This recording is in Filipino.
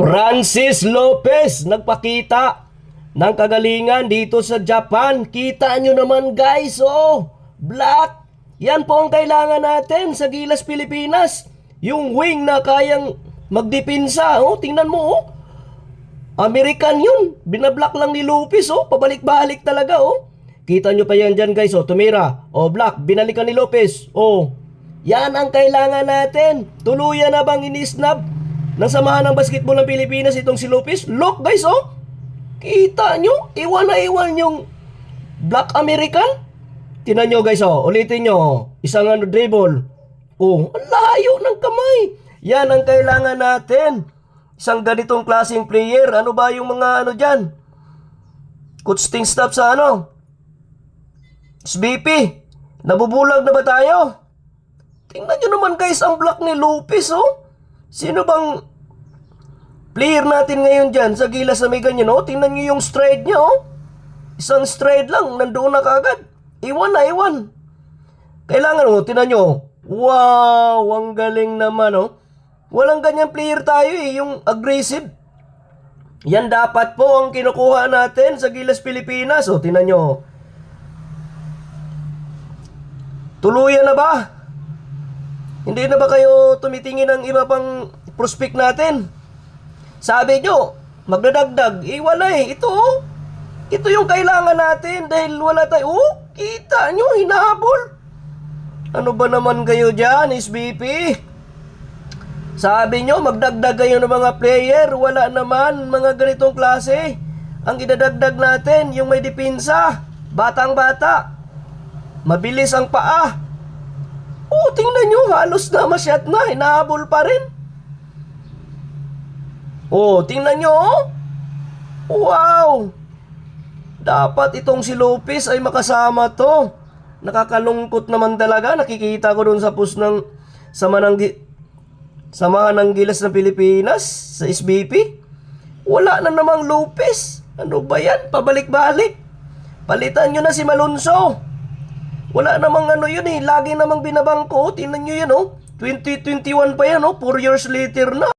Francis Lopez nagpakita ng kagalingan dito sa Japan. Kita nyo naman guys, oh, black. Yan po ang kailangan natin sa Gilas Pilipinas. Yung wing na kayang magdipinsa, oh, tingnan mo, oh. American yun. Binablock lang ni Lopez, oh. Pabalik-balik talaga, oh. Kita nyo pa yan dyan, guys, oh. Tumira. Oh, Black. Binalikan ni Lopez. Oh. Yan ang kailangan natin. Tuluyan na bang inisnab ng samahan ng basketball ng Pilipinas itong si Lopez? Look, guys, oh. Kita nyo? Iwan na iwan yung Black American. Tinan nyo, guys, oh. Ulitin nyo, oh. Isang ano, dribble. Oh, ang layo ng kamay. Yan ang kailangan natin. Isang ganitong klaseng player. Ano ba yung mga ano dyan? Coach Sting stop sa ano? SBP. Nabubulag na ba tayo? Tingnan nyo naman guys ang block ni Lopez oh. Sino bang player natin ngayon dyan sa gilas na may ganyan oh? Tingnan nyo yung stride niya oh. Isang stride lang, nandoon na kagad. Iwan na, iwan. Kailangan oh, tingnan nyo. Wow, ang galing naman oh. Walang ganyan player tayo eh, yung aggressive. Yan dapat po ang kinukuha natin sa Gilas Pilipinas. O, tinan nyo. Tuluyan na ba? Hindi na ba kayo tumitingin ng iba pang prospect natin? Sabi nyo, magdadagdag. Eh, wala eh. Ito, oh. Ito yung kailangan natin dahil wala tayo. Oh, kita nyo, hinahabol. Ano ba naman kayo dyan, SBP? Sabi nyo, magdagdag kayo ng mga player. Wala naman mga ganitong klase. Ang idadagdag natin, yung may dipinsa. Batang bata. Mabilis ang paa. Oh, tingnan nyo, halos na masyat na. Hinahabol pa rin. Oh, tingnan nyo, oh. Wow! Dapat itong si Lopez ay makasama to. Nakakalungkot naman talaga. Nakikita ko doon sa post ng sama ng gi- samahan ng gilas ng Pilipinas sa SBP. Wala na namang Lopez. Ano ba yan? Pabalik-balik. Palitan nyo na si Malonzo. Wala namang ano yun eh. Lagi namang binabangko. Tingnan nyo yan oh. 2021 pa yan oh. 4 years later na.